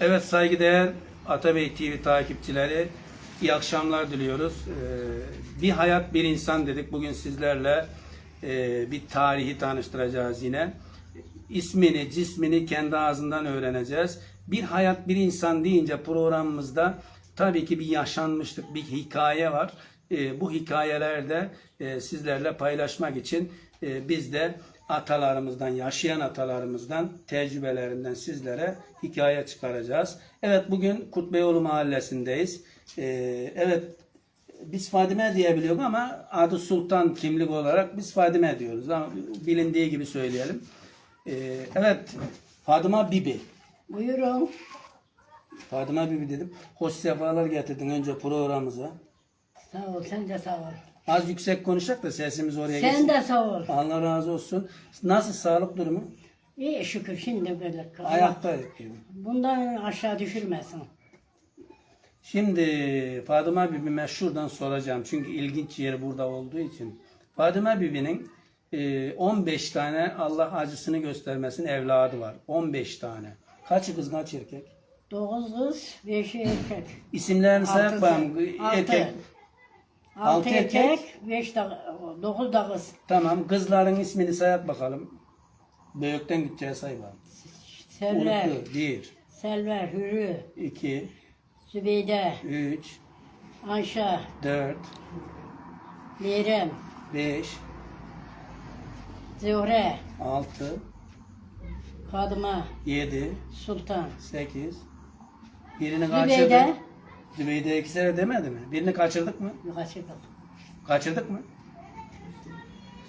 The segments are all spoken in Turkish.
Evet saygıdeğer Atabey TV takipçileri iyi akşamlar diliyoruz. Ee, bir hayat bir insan dedik. Bugün sizlerle e, bir tarihi tanıştıracağız yine. İsmini, cismini kendi ağzından öğreneceğiz. Bir hayat bir insan deyince programımızda tabii ki bir yaşanmışlık, bir hikaye var. Ee, bu hikayelerde e, sizlerle paylaşmak için e, biz de atalarımızdan, yaşayan atalarımızdan, tecrübelerinden sizlere hikaye çıkaracağız. Evet bugün Kutbeyoğlu mahallesindeyiz. Ee, evet biz Fadime diyebiliyoruz ama adı Sultan kimlik olarak biz Fadime diyoruz. Ama bilindiği gibi söyleyelim. Ee, evet Fadıma Bibi. Buyurun. Fadıma Bibi dedim. Hoş sefalar getirdin önce programımıza. Sağ ol, sen de sağ ol. Az yüksek konuşacak da sesimiz oraya Sen geçsin. de sağ ol. Allah razı olsun. Nasıl sağlık durumu? İyi şükür şimdi böyle kal. Ayakta yapıyorum. Bundan aşağı düşürmesin. Şimdi Fadıma Bibi'me şuradan soracağım. Çünkü ilginç yeri burada olduğu için. Fadıma Bibi'nin e, 15 tane Allah acısını göstermesin evladı var. 15 tane. Kaçı kız kaç erkek? Dokuz kız, beşi erkek. İsimlerini sayak Altı- bakalım. altı. Erkek. Altı, erkek, beş da, dokuz da kız. Tamam. Kızların ismini sayak bakalım. Büyükten gideceğiz say. Selver, Unuttu. 1, Selver, Hürü, 2, Zübeyde, 3, Ayşe, 4, Meryem, 5, Zühre, 6, Fadıma, 7, Sultan. 8. Birini kaçırdık. Zübeyde iki sene demedi mi? Birini kaçırdık mı? kaçırdık. Kaçırdık mı?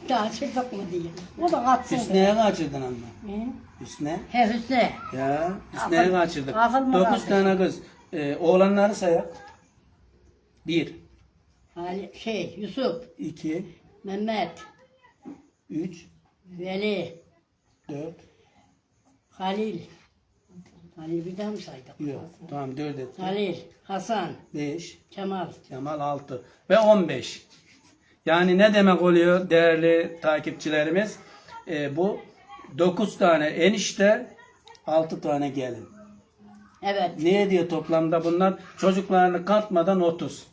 Kaçırdık mı diye. O da kaçsın. Hüsne'ye kaçırdın ama. Hı? Hüsne. He Hüsnü. Ya Hüsne'ye Akıl- kaçırdık. akıl mı 9 kaldı? tane kız. Ee, oğlanları sayak. 1, Ali, şey, Yusuf, 2, Mehmet, 3, Veli, 4. Halil. Halil bir daha mı saydık? Yok. Tamam 4 etti. Halil, Hasan, 5, Kemal. Kemal 6 ve 15. Yani ne demek oluyor değerli takipçilerimiz? Ee, bu 9 tane enişte 6 tane gelin. Evet. Ne ediyor toplamda bunlar? Çocuklarını katmadan 30.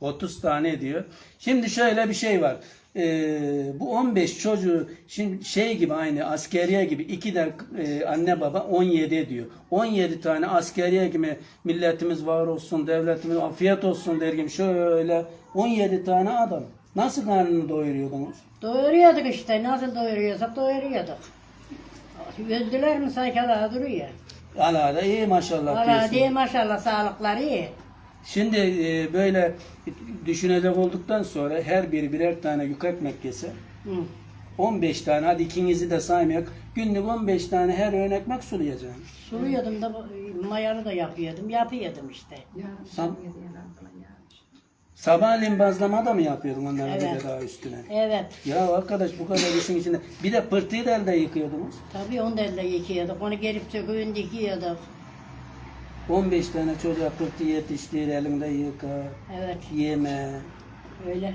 30 tane ediyor. Şimdi şöyle bir şey var. Ee, bu 15 çocuğu şimdi şey gibi aynı askeriye gibi iki de e, anne baba 17 ediyor. 17 tane askeriye gibi milletimiz var olsun, devletimiz afiyet olsun der gibi şöyle 17 tane adam. Nasıl karnını doyuruyordunuz? Doyuruyorduk işte. Nasıl doyuruyorsak doyuruyorduk. Öldüler mi sanki hala duruyor. Hala da iyi maşallah Hala diyorsun. diye maşallah sağlıkları iyi. Şimdi e, böyle düşünecek olduktan sonra her biri birer tane yük ekmek yese Hı. 15 tane hadi ikinizi de saymayak günlük 15 tane her öğün ekmek sulayacaksın. Suluyordum da mayalı da yapıyordum. Yapıyordum işte. Sab Sabahleyin bazlama da mı yapıyordun onlara bir de Evet. daha üstüne? Evet. Ya arkadaş bu kadar işin içinde. Bir de pırtıyı da elde yıkıyordunuz. Tabii onu da elde yıkıyorduk. Onu gelip söküğünde yıkıyorduk. 15 tane çocuğa pırtı yetiştir elinde yıka, Evet. yeme. Öyle.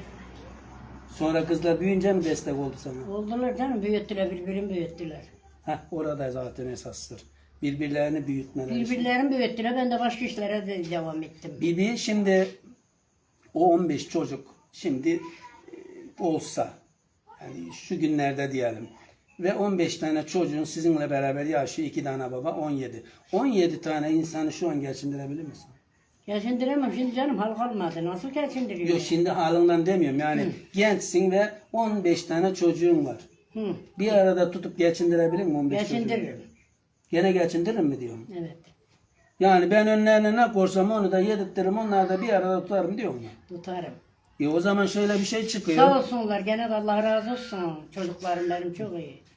Sonra kızlar büyüyünce mi destek oldu sana? Oldular canım. Büyüttüler. Birbirini büyüttüler. Heh orada zaten esastır. Birbirlerini büyütmeleri. için. Birbirlerini büyüttüler. Ben de başka işlere de devam ettim. Bibi şimdi o 15 çocuk şimdi e, olsa yani şu günlerde diyelim ve 15 tane çocuğun sizinle beraber yaşıyor iki tane baba 17. 17 tane insanı şu an geçindirebilir misin? Geçindiremem şimdi canım hal kalmadı. Nasıl geçindiriyor? Yok şimdi halinden demiyorum yani gençsin ve 15 tane çocuğun var. Hı. Bir arada tutup geçindirebilir mi 15 çocuğu? Geçindiririm. Gene geçindiririm mi diyorum. Evet. Yani ben önlerine ne korsam onu da yedirtirim onlar da bir arada tutarım diyor mu? Tutarım. E o zaman şöyle bir şey çıkıyor. Sağ olsunlar. Gene de Allah razı olsun. Çocuklarım benim çok iyi.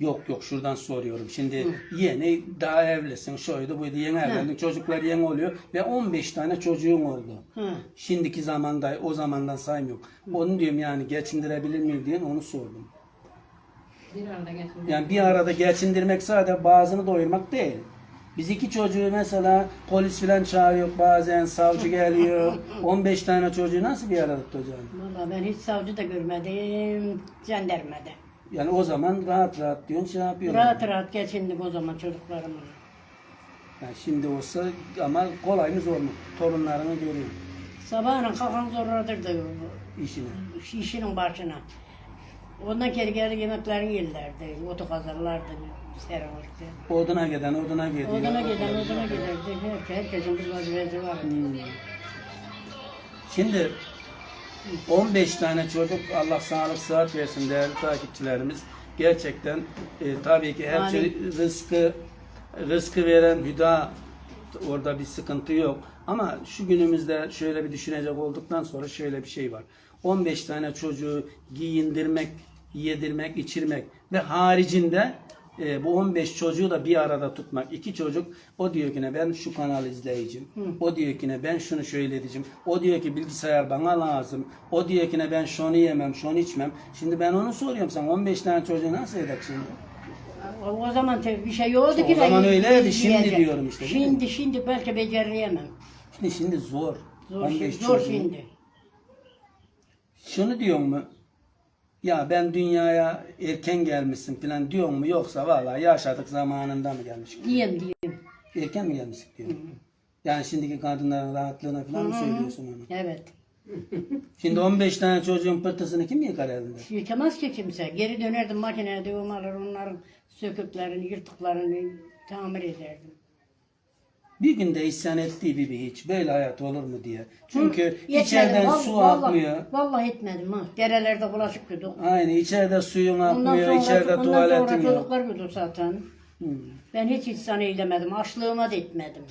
Yok yok şuradan soruyorum. Şimdi yeni daha evlisin şuydu buydu yeni evlendin çocuklar yeni oluyor ve 15 tane çocuğun oldu. Hı. Şimdiki zamanda o zamandan saymıyorum. Onu diyorum yani geçindirebilir miyim diye onu sordum. Yani bir arada geçindirmek sadece bazını doyurmak değil. Biz iki çocuğu mesela polis filan çağırıyor bazen savcı geliyor. 15 tane çocuğu nasıl bir arada tutacaksın? Vallahi ben hiç savcı da görmedim. Jandarmada. Yani o zaman rahat rahat diyorsun şey yapıyorsun. Rahat rahat geçindik o zaman çocuklarımla. Yani şimdi olsa ama kolay mı zor mu? Torunlarını görüyor Sabahına kalkan zorladır da işini. işinin başına. Ondan geri geri yemeklerini yerlerdi. Otu kazarlardı. Serilirdi. Oduna giden oduna gidiyor. Odana giden odana giderdi. Her- Herkesin bir vazifesi var. Hmm. Şimdi 15 tane çocuk Allah sağlık sıhhat versin değerli takipçilerimiz. Gerçekten e, tabii ki her şey rızkı rızkı veren hüda orada bir sıkıntı yok. Ama şu günümüzde şöyle bir düşünecek olduktan sonra şöyle bir şey var. 15 tane çocuğu giyindirmek, yedirmek, içirmek ve haricinde e, bu 15 çocuğu da bir arada tutmak. İki çocuk o diyor ki ne ben şu kanal izleyeceğim. O diyor ki ne ben şunu şöyle edeceğim. O diyor ki bilgisayar bana lazım. O diyor ki ne ben şunu yemem, şunu içmem. Şimdi ben onu soruyorum sen 15 tane çocuğu nasıl edecek şimdi? O, o zaman tabii bir şey yoktu O ki. de zaman öyleydi, şimdi diyorum işte? Şimdi şimdi belki beceremem. Şimdi şimdi zor. Zor, 15 şimdi, zor şimdi. Şunu diyor mu? Ya ben dünyaya erken gelmişsin falan diyor mu? Yoksa vallahi yaşadık zamanında mı gelmiş? Diyeyim diyeyim. Erken mi gelmişsin diyor. Yani şimdiki kadınların rahatlığına falan mı söylüyorsun onu? Evet. Şimdi 15 tane çocuğun pırtısını kim yıkar elinde? Yıkamaz ki kimse. Geri dönerdim makineye alır onların söküklerini, yırtıklarını tamir ederdim. Bir günde isyan ettiği bir hiç böyle hayat olur mu diye. Çünkü Yetmedi. içeriden Vallahi- su vallahi- akmıyor. Vallahi etmedim ha. Derelerde bulaşık yuduk. Aynı içeride suyun akmıyor, sonra, içeride ondan sonra tuvaletin yok. çocuklar yuduk zaten. Ben hiç insan eylemedim. Açlığıma da etmedim.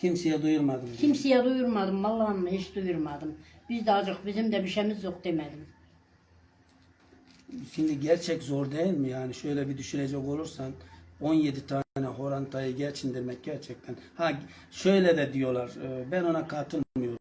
Kimseye duyurmadım. Kimseye duyurmadım. Vallahi hiç duyurmadım. Biz de azıcık bizim de bir şeyimiz yok demedim. Şimdi gerçek zor değil mi yani şöyle bir düşünecek olursan 17 tane horantayı geçindirmek gerçekten. Ha şöyle de diyorlar e, ben ona katılmıyorum.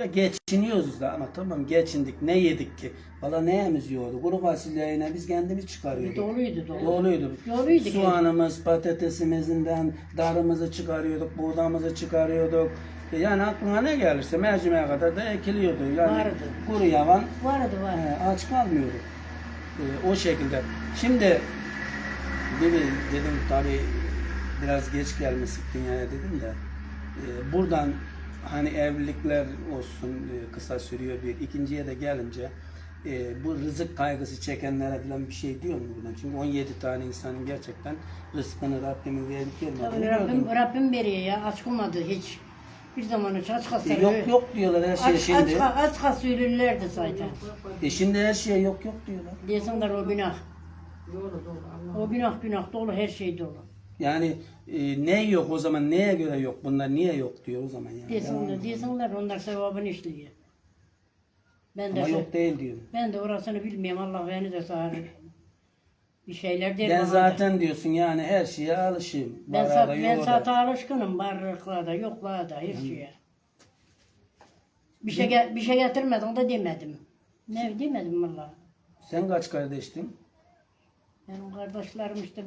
Ya Geçiniyoruz da ama tamam geçindik ne yedik ki? Valla neyimiz yiyordu? Kuru fasulyeyle biz kendimiz çıkarıyorduk. Doluydu dolu. Doluydu. Doluydu. Soğanımız, patatesimizden darımızı çıkarıyorduk, buğdamızı çıkarıyorduk. E, Yani aklına ne gelirse mercimeğe kadar da ekiliyordu. Yani Vardı. kuru yavan Vardı var. He, aç kalmıyorduk. O şekilde. Şimdi bir dedim tabi biraz geç gelmiştik dünyaya dedim de e, buradan hani evlilikler olsun e, kısa sürüyor bir ikinciye de gelince e, bu rızık kaygısı çekenlere falan bir şey diyor mu buradan? Çünkü 17 tane insanın gerçekten rızkını Rabbimin verip Tabii gelmediğini Rabbim. Rabbim veriyor ya. Aç olmadı hiç. Bir zaman hiç aç kalsa. E, yok yok diyorlar her şey Aç, şimdi. aç, aç kalsa ölürlerdi zaten. E şimdi her şey yok yok diyorlar. Diyorsunlar o günah. O günah günah dolu her şey dolu. Yani e, ne yok o zaman neye göre yok bunlar niye yok diyor o zaman yani. Diyorsunlar, diyorsunlar onlar sevabını işliyor. Ben de, Ama yok değil diyor. ben de orasını bilmiyorum. Allah beni de sağır. Bir şeyler der Ben da. zaten diyorsun yani her şeye alışayım. ben, sat, da ben yok da. sata alışkınım varlıkla da yokla da her şeye. Bir şey ge- bir şey getirmedim de demedim. Ne demedim valla. Sen kaç kardeştin? Benim kardeşlerim işte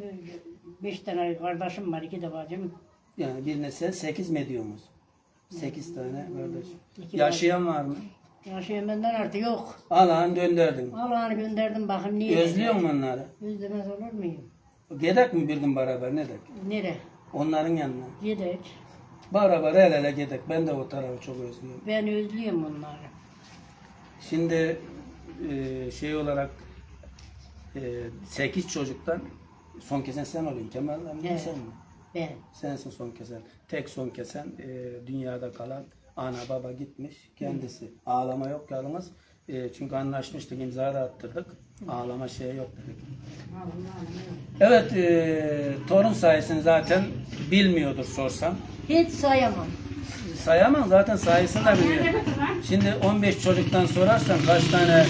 beş tane kardeşim var, iki de bacım. Yani birine sen sekiz mi ediyorsunuz? Sekiz tane kardeş. İki Yaşayan var mı? Yaşayan benden artık yok. Allah'ın gönderdin. Allah'ını gönderdim bakın niye. Özlüyor musun onları? Özlemez olur muyum? Gedek mi bir gün beraber ne dek? Nere? Onların yanına. Yedek. Beraber el ele gedek. Ben de o tarafı çok özlüyorum. Ben özlüyorum onları. Şimdi e, şey olarak e, sekiz çocuktan son kesen sen oluyorsun Kemal amca Evet. sen mi? Ben. Sensin son kesen. Tek son kesen e, dünyada kalan ana baba gitmiş kendisi. Ağlama yok yalnız. E, çünkü anlaşmıştık imza da attırdık. Ağlama şey yok dedik. Evet e, torun sayesini zaten bilmiyordur sorsam. Hiç sayamam. Sayamam zaten sayısını da bilmiyor. Şimdi 15 çocuktan sorarsan kaç tane e,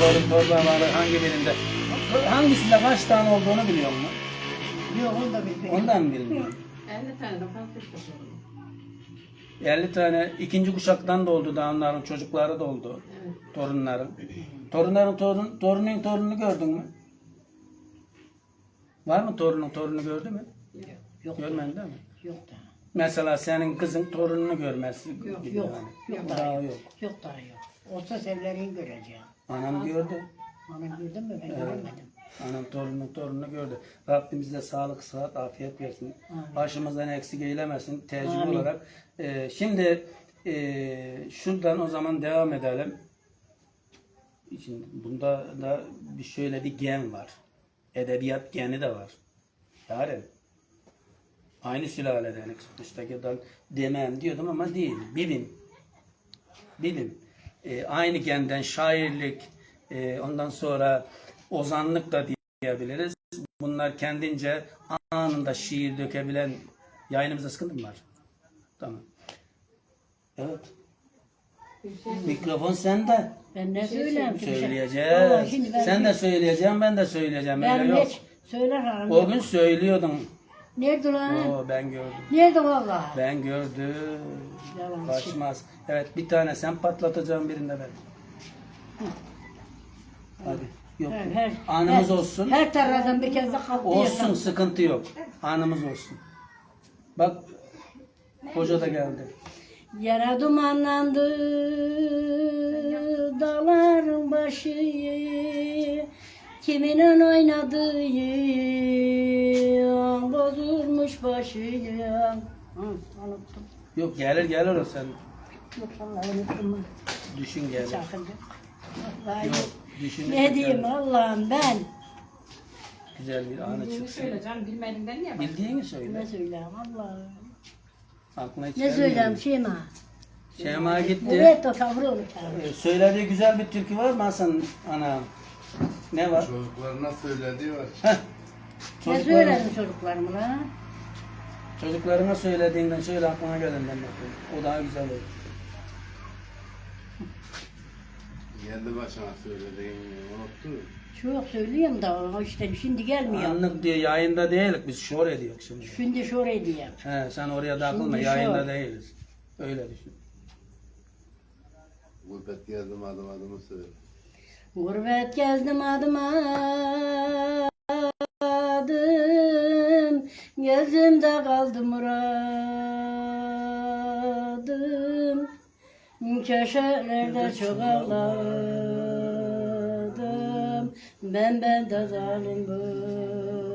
torun torba var hangi birinde hangisinde kaç tane olduğunu biliyor musun? Yok onu da bilmiyorum. Ondan mı bilmiyor? 50 tane de fazla istedim. 50 tane ikinci kuşaktan da oldu da onların çocukları da oldu. Torunların. Torunların torun, torunun torununu gördün mü? Var mı torunun torununu gördü mü? Yok. Görmedin değil mi? Yok da. Mesela senin kızın torununu görmez. Yok. gibi Yok. yani. Yok Daha yok. yok. Daha yok. Olsa sevlerini göreceğim. Anam gördü. Onu gördün mü ben göremedim. Anam torunun torununu gördü. Rabbim bize sağlık, sıhhat, afiyet versin. Başımızdan eksik eylemesin tecrübe Amin. olarak. Ee, şimdi e, şuradan o zaman devam edelim. Şimdi bunda da bir şöyle bir gen var. Edebiyat geni de var. Yani aynı sülaleden Kuştaki'den demem diyordum ama değil. Bilim. Bilim. Ee, aynı genden şairlik, e, ondan sonra ozanlık da diyebiliriz. Bunlar kendince anında şiir dökebilen yayınımızda sıkıntı mı var? Tamam. Evet. Mikrofon sende. Ben ne söyleyeyim ki? bir şey- Söyleyeceğiz. Sen de söyleyeceksin, ben de söyleyeceğim. Öyle ben yok. hiç söyler halim O yok. gün söylüyordun. Nerede lan? Oo, ben gördüm. Nerede valla? Ben gördüm. Yalan. Kaçmaz. Evet bir tane sen patlatacaksın birinde ben. Hadi. Yok. Her, her, Anımız her- olsun. Her taraftan bir kez de kalktı Olsun sıkıntı yok. Anımız olsun. Bak hoca da geldi. Yara dumanlandı dağların başı Kiminin oynadığı bozulmuş başı Hı, unuttum. Yok gelir gelir o sen. Yok vallahi unuttum. Düşün gelir. Çakıldı. Vallahi Yok düşün. ne diyeyim Allah'ım ben Güzel bir anı Bildiğini çıksın. söyle canım bilmediğinden niye bak? Bildiğini söyle. ne söyleyeyim Allah'ım. Aklına hiç Ne gelmiyor. söyleyeyim Şeyma? Şeyma gitti. Evet o tavrı unutar. Ee, Söylediği güzel bir türkü var mı Hasan ana? Ne var? Çocuklarına söylediği var. Heh. Ne Çocukların- söyledim çocuklarıma? Çocuklarına söylediğinden söyle aklına gelenden bakayım. O daha güzel olur. Kendi başına söylediğini unuttu. Çok söylüyorum da o işte şimdi gelmiyor. Anlık diye yayında değilik biz şor ediyoruz şimdi. Şimdi şuraya diyeyim. He, sen oraya takılma Şimdi yayında şor. değiliz. Öyle düşün. Gurbet gezdim adım adımı söyle. Gurbet gezdim adım adım. Gözümde kaldı muradım. Köşelerde çok ağladım. Ben ben de zalim bugün.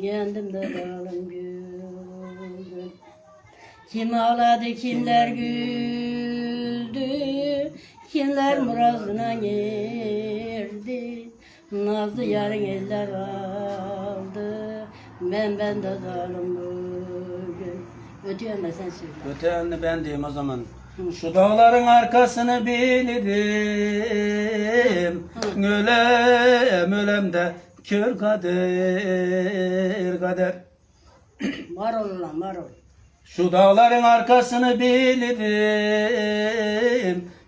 Kendimde zalim bugün. Kim ağladı kimler güldü Kimler murazına girdi Nazlı yarın eller aldı Ben ben de zalim bugün Ötüyorum da sen söyle Öte ben diyeyim o zaman. Şu dağların arkasını bilirim. Ölem ölem de kör kader kader. Var ol lan var ol Şu dağların arkasını bilirim.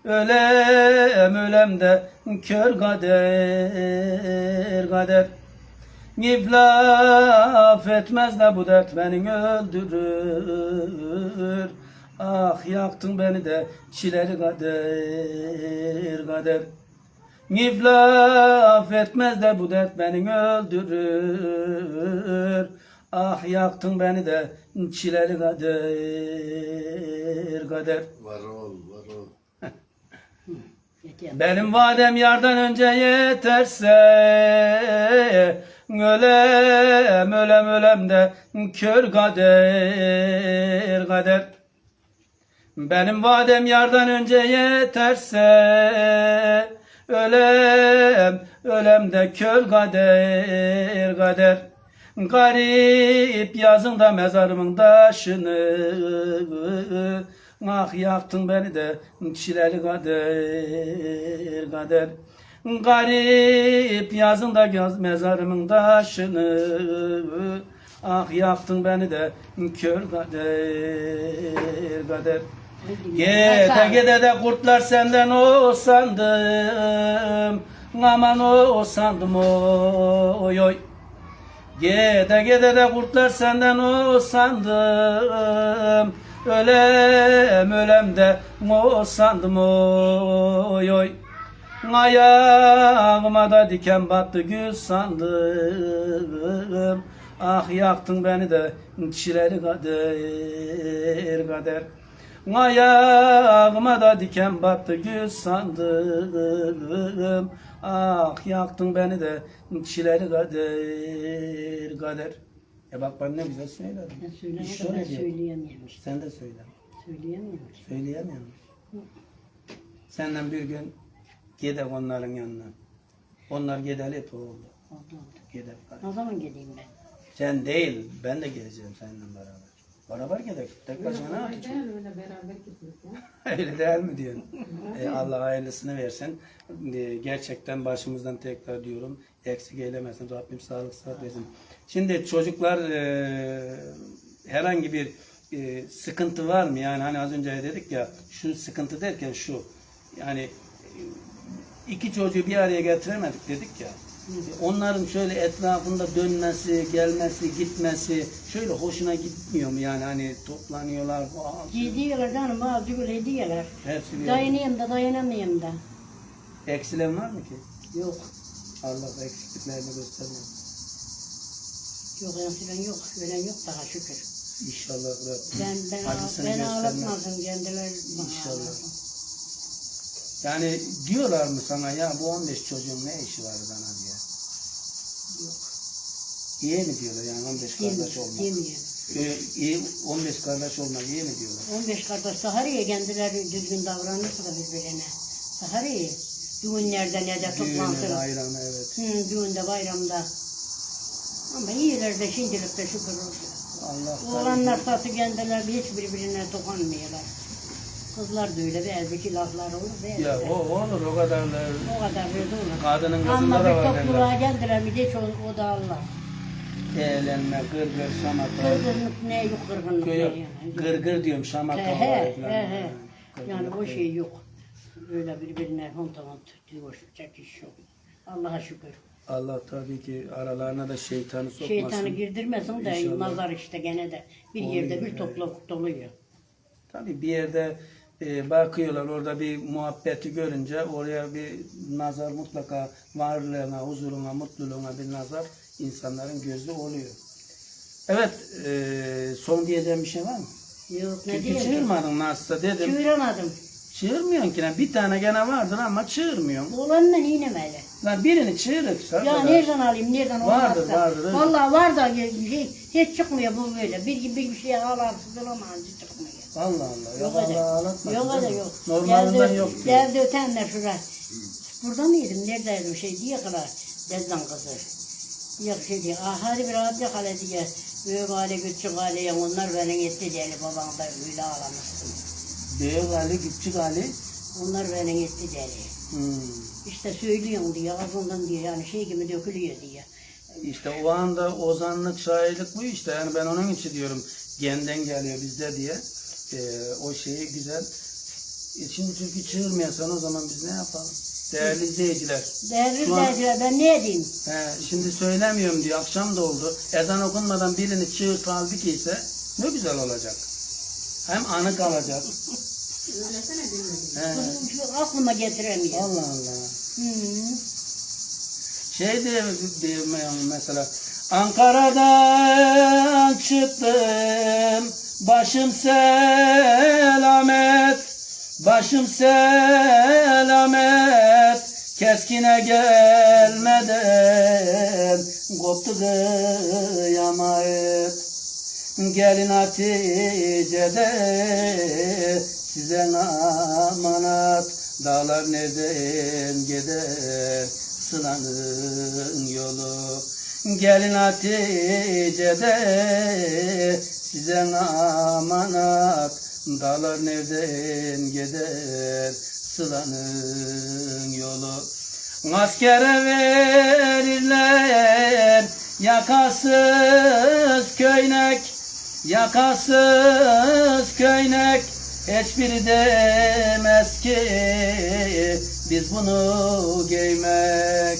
Ölem ölem de kör kader kader. İflaf etmez de bu dert beni öldürür. Ah yaktın beni de çileri kader kader. İflaf etmez de bu dert beni öldürür. Ah yaktın beni de çileri kader kader. Var. Ötüyorum. Benim vadem yardan önce yeterse Ölem ölem ölem de kör kader kader. Benim vadem yardan önce yeterse Ölem ölem de kör kader kader. Garip yazın da mezarımın taşını Ah yaktın beni de çileli kader kader. Garip yazın da göz mezarımın taşını. Ah yaktın beni de kör kader kader. Gede gede de kurtlar senden o sandım. Aman o sandım oy oy. Gede gede de kurtlar senden o sandım Ölem ölem de o sandım oy oy. Ayağıma da diken battı gül sandım. Ah yaktın beni de çileli kader kader. Ayağıma da diken battı gül sandım. Ah yaktın beni de çileli kader kader E bak ben ne güzel söyledim Ben söylemeden Şöyle ben diyor. söyleyemiyorum işte. Sen de söyle Söyleyemiyorum ki. Söyleyemiyor musun? Senden bir gün gidek onların yanına. Onlar gideli hep oldu. Oldu oldu. Gidek. Ne zaman geleyim ben? Sen değil, ben de geleceğim seninle beraber. Beraber gidek. Tek başına ne yapacaksın? Öyle beraber gitmek ya. Öyle değil mi diyorsun? E, Allah hayırlısını versin. E, gerçekten başımızdan tekrar diyorum. Eksik eylemesin. Rabbim sağlık sıhhat versin. Şimdi çocuklar e, herhangi bir e, sıkıntı var mı? Yani hani az önce dedik ya şu sıkıntı derken şu. Yani e, iki çocuğu bir araya getiremedik dedik ya. Onların şöyle etrafında dönmesi, gelmesi, gitmesi şöyle hoşuna gitmiyor mu yani hani toplanıyorlar. Gidiyorlar canım azıcık öyle diyorlar. Hepsi Dayanayım da dayanamayayım da. Eksilen var mı ki? Yok. Allah eksikliklerini göstermiyor. Yok ensiden yok. Ölen yok daha şükür. İnşallah Rabbim. Ben ben acısını ben göstermez. ağlatmadım kendileri. bana İnşallah. Yani diyorlar mı sana ya bu 15 çocuğun ne işi var bana diye. Yok. İyi mi diyorlar yani 15 kardeş Demiyor. olmak? Demiyor. Ee, iyi 15 kardeş olmak iyi mi diyorlar? 15 kardeş Sahariye kendileri düzgün davranırsa da birbirine. Sahariye düğünlerde ne de Düğünü, toplantı. bayramı evet. Hı, düğünde bayramda. Ama iyiler de şimdilik de şükür olsun. Allah Oğlanlar satı kendileri hiç birbirine dokunmuyorlar. Kızlar da öyle belki laflar olur. Belki Ya de. o olur o kadar da o kadar öyle olur. kadının kızında Ama da bir var topluluğa derler. geldiler mi hiç o, o da Allah. Eğlenme, gırgır, şamata. Kırgınlık ne yok kırgınlık ne Yok, yani. gırgır diyorum şamata. He he he he. Yani o şey yok. Öyle birbirine hont hont diyor, çekiş yok. Allah'a şükür. Allah tabii ki aralarına da şeytanı sokmasın. Şeytanı girdirmesin de İnşallah. nazar işte gene de. Bir Oluyor, yerde bir topluluk doluyor. Tabii bir yerde e, bakıyorlar orada bir muhabbeti görünce oraya bir nazar mutlaka varlığına, huzuruna, mutluluğuna bir nazar insanların gözü oluyor. Evet, e, son diyeceğim bir şey var mı? Yok ne Çünkü diyeyim? çığırmadın nasılsa dedim. Çığıramadım. Çığırmıyorsun ki. Bir tane gene vardır ama çığırmıyorsun. Oğlanla inemeli. Lan birini çığırırsa Ya nereden alayım, nereden Vardır, olmazsa. vardır, öyle. Vallahi var da hiç, hiç çıkmıyor bu böyle. Bir gibi bir şey ağlarsız olamayınca çıkmıyor. Allah Allah. Yok Allah öyle. ağlatmasın, Yok öyle değil mi? yok. Normalinden Geldi- yok diyor. Geldi ötenler şuraya. Burada mıydım? Neredeydim? Şey diye kadar. Dezdan kızı. Yok şey diye. Ah hadi bir yok hale diye. Büyük aile küçük aileye onlar beni etti diye. Babam da öyle ağlamıştım. Büyük Ali, küçük Ali. Onlar beni etti diye. Hmm. İşte söylüyorum diye ağzından diye yani şey gibi dökülüyor diye. İşte o anda ozanlık, şairlik bu işte. Yani ben onun için diyorum genden geliyor bizde diye. Ee, o şeyi güzel. E şimdi çünkü çığırmayasan o zaman biz ne yapalım? Değerli izleyiciler. Değerli Şu an- izleyiciler ben ne edeyim? He, şimdi söylemiyorum diyor. Akşam da oldu. Ezan okunmadan birini çığırt halbuki ise ne güzel olacak. Hem anı kalacak. Öylesene dinle. He. Şu aklıma getiremiyorum. Allah Allah. Hı. Şey diye mesela Ankara'dan çıktım başım selamet başım selamet keskine gelmeden koptu kıyamet gelin Hatice'de size amanat dağlar nereden gider? Sılanın yolu. Gelin Hatice'de size amanat dağlar nereden gider? Sılanın yolu. Askere verirler yakasız köynek Yakasız köynek hiçbiri demez ki biz bunu giymek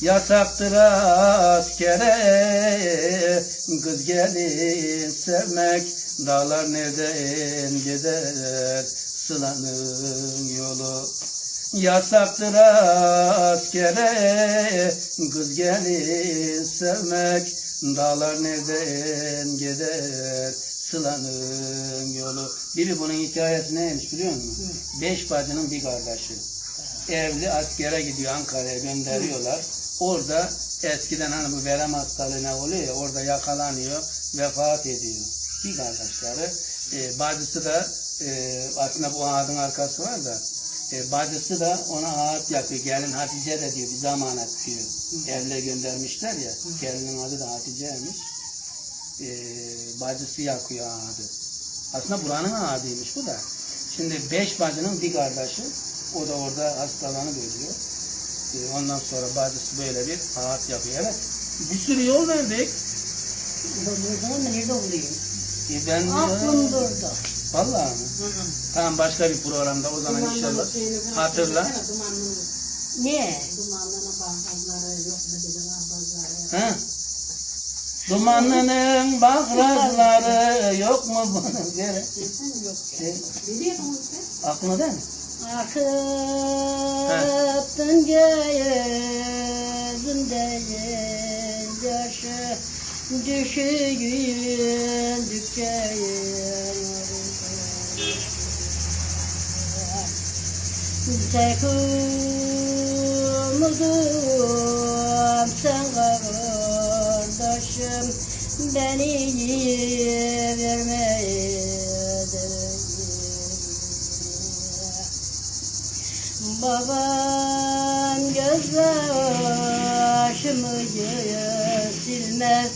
Yasaktır askere. Kız gelin sevmek Dağlar nereden gider? Sılanın yolu Yasaktır askere. Kız gelin sevmek Dağlar nereden gider sılanın yolu. Biri bunun hikayesi neymiş biliyor musun? Beş bacının bir kardeşi. Evli askere gidiyor Ankara'ya gönderiyorlar. Orada eskiden hani bu verem hastalığı ne oluyor ya orada yakalanıyor vefat ediyor. Bir kardeşleri. E, bacısı da e, aslında bu ağacın arkası var da e, bacısı da ona ağaç yapıyor. Gelin Hatice de diyor bir zamanet diyor. Evle göndermişler ya. Gelinin adı da Hatice'ymiş. E, bacısı yakıyor ağacı. Aslında buranın ağacıymış bu da. Şimdi beş bacının bir kardeşi. O da orada hastalanıp ölüyor. E, ondan sonra bacısı böyle bir ağaç yapıyor. Evet. Bir sürü yol verdik. Burada mı nerede olayım? E, ben Aklım durdu. Vallahi mi? Hı hı. Tamam başka bir programda o zaman inşallah. Hatırla. Dumanlı, Ne? dumanlına bakımları yok mu dedim ahbazları. Dumanının bakrakları yok mu? Gene. Yok. Şey, aklına değil mi? Akıttın gözümden yaşı Düşüyün dükkanı Tek umudum sen kardeşim Beni vermedin Babam gözyaşımı silmez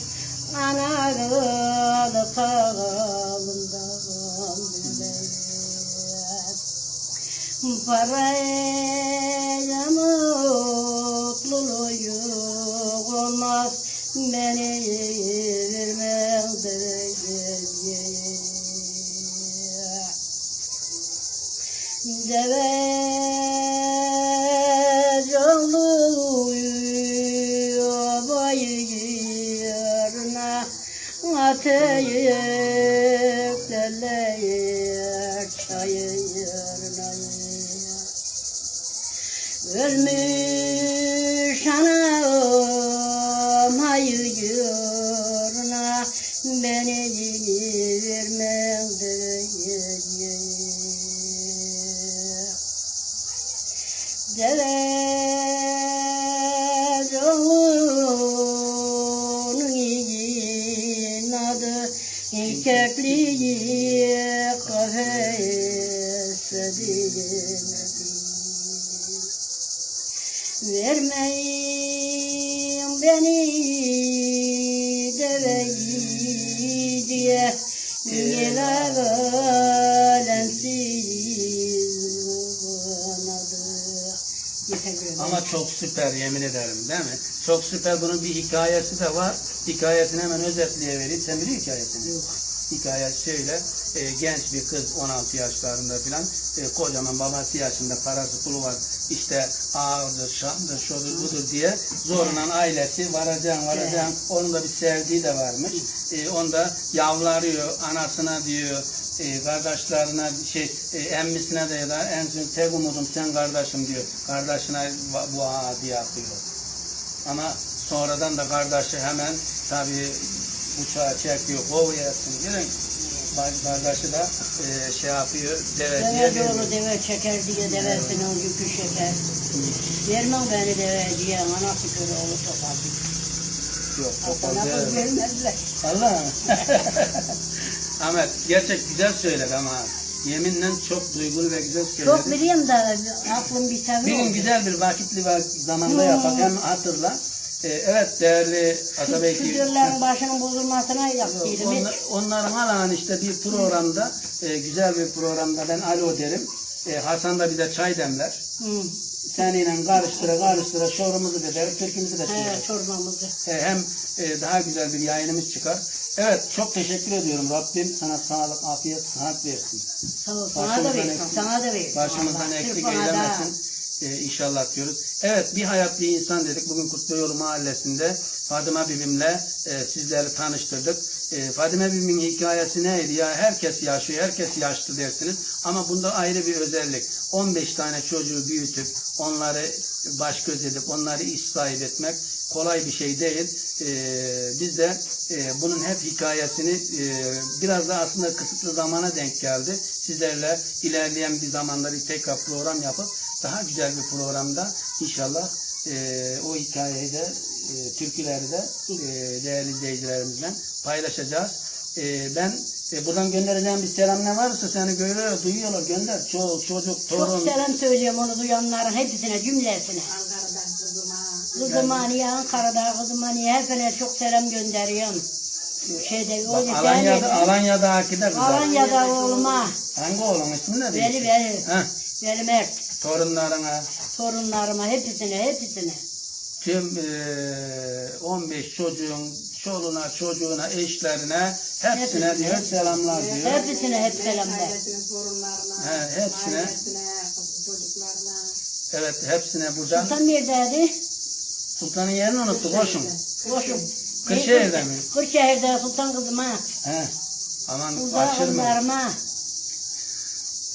Ana kılı kalından Beni vermem diye Deve yolunun adı Kekliği kafese dinledi Ama çok süper yemin ederim değil mi? Çok süper bunun bir hikayesi de var. Hikayesini hemen özetleyivereyim. Sen biliyor hikayesini? Yok. Hikaye şöyle, e, genç bir kız 16 yaşlarında filan, e, kocaman babası yaşında parası pulu var, işte ağırdır, şandır, şudur budur diye zorla ailesi varacağım varacağım, onun da bir sevdiği de varmış. E, onu da yavlarıyor, anasına diyor, e, kardeşlerine, şey, e, emmisine de ya da en son tek umudum sen kardeşim diyor. Kardeşine bu adı yapıyor. Ama sonradan da kardeşi hemen tabii uçağa çekiyor, kovuyor hepsini. Değil mi? Ba- Kardeşi de e, şey yapıyor, deveciye Deve veriyor. doğru deve çeker diye devesinin yükü çeker. Vermem beni deveciye, anası köle olur topazı. Yok, topal kız değil. vermezler. Allah. Ahmet gerçek güzel söyledi ama yeminle çok duygulu ve güzel söyledi. Çok biliyorum da aklım bir tabi Bir gün oldu. güzel bir vakitli var zamanda yapak hem hatırla. E, evet değerli Atabey. Stüdyoların başının bozulmasına yaptıydım. Onlar, onların alan işte bir programda, e, güzel bir programda ben alo derim. E, Hasan da bize çay demler. Hı. Seninle karıştıra karıştıra şorumuzu da deriz, türkümüzü de He, söyleriz. çorbamızı. E, hem e, daha güzel bir yayınımız çıkar. Evet, çok teşekkür ediyorum. Rabbim sana sağlık, afiyet, sıhhat versin. Sağ ol. Sana da Başımızdan versin. eksik- Sana da versin. Başımızdan Allah. eksik Sırf da. eylemesin. E, inşallah diyoruz. Evet, bir hayat bir insan dedik. Bugün Kutlu Mahallesi'nde Fadime Bibim'le e, sizleri tanıştırdık. E, Fadime Bibim'in hikayesi neydi ya? Herkes yaşıyor, herkes yaşlı dersiniz. Ama bunda ayrı bir özellik. 15 tane çocuğu büyütüp, onları baş göz edip, onları iş sahibi etmek kolay bir şey değil. E, biz de e, bunun hep hikayesini e, biraz da aslında kısıtlı zamana denk geldi. Sizlerle ilerleyen bir zamanda bir tekrar program yapıp daha güzel bir programda inşallah e, o hikayeyi de e, türküleri de e, değerli izleyicilerimizle paylaşacağız. E, ben e, buradan göndereceğim bir selam ne varsa seni görüyor, duyuyorlar gönder. Çoluk, çocuk, torun. Çok selam söylüyorum onu duyanların hepsine, cümlesine. Ankara'dan kızıma. Kızıma niye Ankara'da, kızıma niye hepine çok selam gönderiyorum. Şeyde, Bak, öyle Alanya'da. Alanya'daki de güzel. Alanya'da oğluma, Hangi oğlun ismi ne Veli Veli, Veli Mert, torunlarına, torunlarıma hepsine, hepsine. tüm e, 15 çocuğun çoluğuna, çocuğuna, eşlerine hepsine Hepsine. diyor selamlar diyor. Hepsine hep selamlar. Torunlarına. He, hepsine. Ailesine, çocuklarına. Evet hepsine buradan. Sultan neredeydi? Sultanın yerini unuttuk hoşum. Boşum. Kırşehir'de mi? Kırşehir'de Sultan kızıma, He. Aman burada kaçırma. kızlarıma.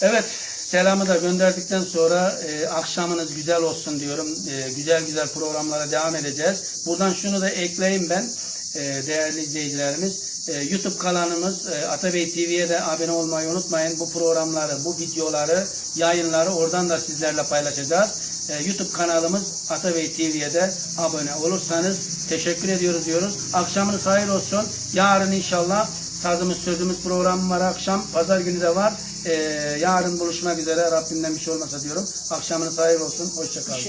Evet, selamı da gönderdikten sonra e, akşamınız güzel olsun diyorum. E, güzel güzel programlara devam edeceğiz. Buradan şunu da ekleyeyim ben e, değerli izleyicilerimiz. E, YouTube kanalımız e, Atabey TV'ye de abone olmayı unutmayın. Bu programları, bu videoları, yayınları oradan da sizlerle paylaşacağız. E, YouTube kanalımız Atabey TV'ye de abone olursanız teşekkür ediyoruz diyoruz. Akşamınız hayır olsun. Yarın inşallah Sazımız sözümüz programı var akşam. Pazar günü de var. Ee, yarın buluşmak üzere. Rabbimden bir şey olmasa diyorum. Akşamınız hayır olsun. Hoşçakalın.